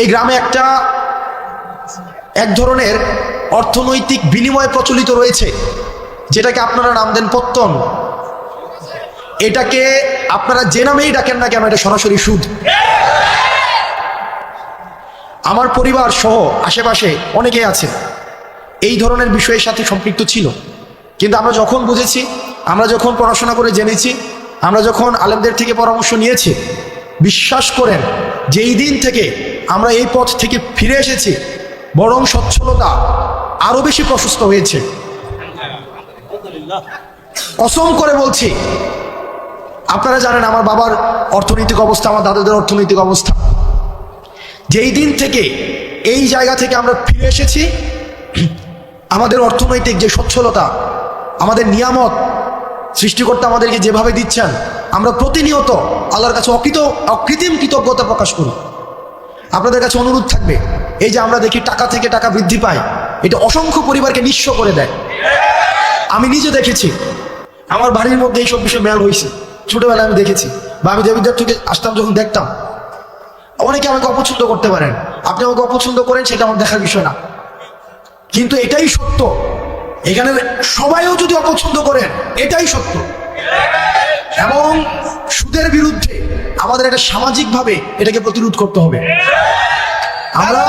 এই গ্রামে একটা এক ধরনের অর্থনৈতিক বিনিময় প্রচলিত রয়েছে। যেটাকে আপনারা নাম দেন পত্তন। এটাকে আপনারা যে নামেই ডাকেন না কেন, এটা সরাসরি সুদ। আমার পরিবার সহ আশেপাশে অনেকেই আছে এই ধরনের বিষয়ের সাথে সম্পৃক্ত ছিল। কিন্তু আমরা যখন বুঝেছি, আমরা যখন পড়াশোনা করে জেনেছি, আমরা যখন আলেমদের থেকে পরামর্শ নিয়েছি, বিশ্বাস করেন, যেই দিন থেকে আমরা এই পথ থেকে ফিরে এসেছি। বরং সচ্ছলতা আরও বেশি প্রশস্ত হয়েছে। কসম করে বলছি, আপনারা জানেন আমার বাবার অর্থনৈতিক অবস্থা, আমার দাদাদের অর্থনৈতিক অবস্থা। যেই দিন থেকে, এই জায়গা থেকে আমরা ফিরে এসেছি, আমাদের অর্থনৈতিক যে সচ্ছলতা, আমাদের নিয়ামত সৃষ্টিকর্তা আমাদেরকে যেভাবে দিচ্ছেন, আমরা প্রতিনিয়ত আল্লাহর কাছে অকৃত অকৃত্রিম কৃতজ্ঞতা প্রকাশ করি। আপনাদের কাছে অনুরোধ থাকবে, এই যে আমরা দেখি টাকা থেকে টাকা বৃদ্ধি পায়, এটা অসংখ্য পরিবারকে নিঃস্ব করে দেয়। আমি নিজে দেখেছি, আমার বাড়ির মধ্যে এইসব বিষয় মেল হয়েছে, ছোটবেলায় আমি দেখেছি, বা আমি দেবিদ্যার থেকে আসতাম যখন দেখতাম। অনেকে আমাকে অপছন্দ করতে পারেন, আপনি আমাকে অপছন্দ করেন, সেটা আমার দেখার বিষয় না। কিন্তু এটাই সত্য, এখানে সবাইও যদি অপছন্দ করেন, এটাই সত্য। এবং সুদের বিরুদ্ধে আমাদের এটা সামাজিকভাবে এটাকে প্রতিরোধ করতে হবে। আমরা